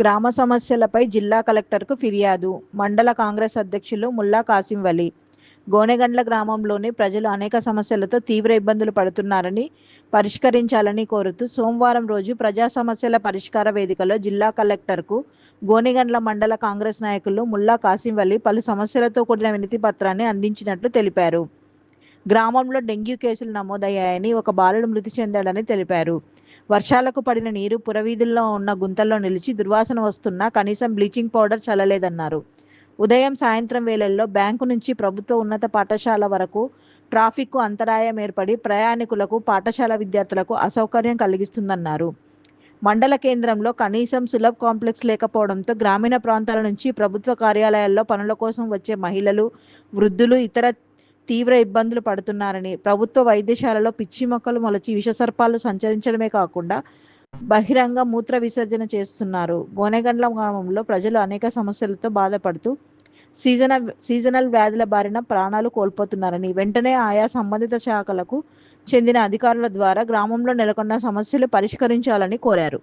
గ్రామ సమస్యలపై జిల్లా కలెక్టర్కు ఫిర్యాదు. మండల కాంగ్రెస్ అధ్యక్షులు ముల్లా కాసిం వలి. గోనెగండ్ల గ్రామంలోని ప్రజలు అనేక సమస్యలతో తీవ్ర ఇబ్బందులు పడుతున్నారని పరిష్కరించాలని కోరుతూ సోమవారం రోజు ప్రజా సమస్యల పరిష్కార వేదికలో జిల్లా కలెక్టర్కు గోనెగండ్ల మండల కాంగ్రెస్ నాయకులు ముల్లా కాసిం వలి పలు సమస్యలతో కూడిన వినతి పత్రాన్ని అందించినట్లు తెలిపారు. గ్రామంలో డెంగ్యూ కేసులు నమోదయ్యాయని ఒక బాలుడు మృతి చెందాడని తెలిపారు. వర్షాలకు పడిన నీరు పురవీధుల్లో ఉన్న గుంతల్లో నిలిచి దుర్వాసన వస్తున్నా కనీసం బ్లీచింగ్ పౌడర్ చల్లలేదన్నారు. ఉదయం సాయంత్రం వేళల్లో బ్యాంకు నుంచి ప్రభుత్వ ఉన్నత పాఠశాల వరకు ట్రాఫిక్కు అంతరాయం ఏర్పడి ప్రయాణికులకు పాఠశాల విద్యార్థులకు అసౌకర్యం కలిగిస్తుందన్నారు. మండల కేంద్రంలో కనీసం సులభ్ కాంప్లెక్స్ లేకపోవడంతో గ్రామీణ ప్రాంతాల నుంచి ప్రభుత్వ కార్యాలయాల్లో పనుల కోసం వచ్చే మహిళలు వృద్ధులు ఇతర తీవ్ర ఇబ్బందులు పడుతున్నారని ప్రభుత్వ వైద్యశాలలో పిచ్చి మొక్కలు మొలచి విషసర్పాలు సంచరించడమే కాకుండా బహిరంగ మూత్ర విసర్జన చేస్తున్నారు. గోనెగండ్ల గ్రామంలో ప్రజలు అనేక సమస్యలతో బాధపడుతూ సీజన సీజనల్ వ్యాధుల బారిన ప్రాణాలు కోల్పోతున్నారని వెంటనే ఆయా సంబంధిత శాఖలకు చెందిన అధికారుల ద్వారా గ్రామంలో నెలకొన్న సమస్యలు పరిష్కరించాలని కోరారు.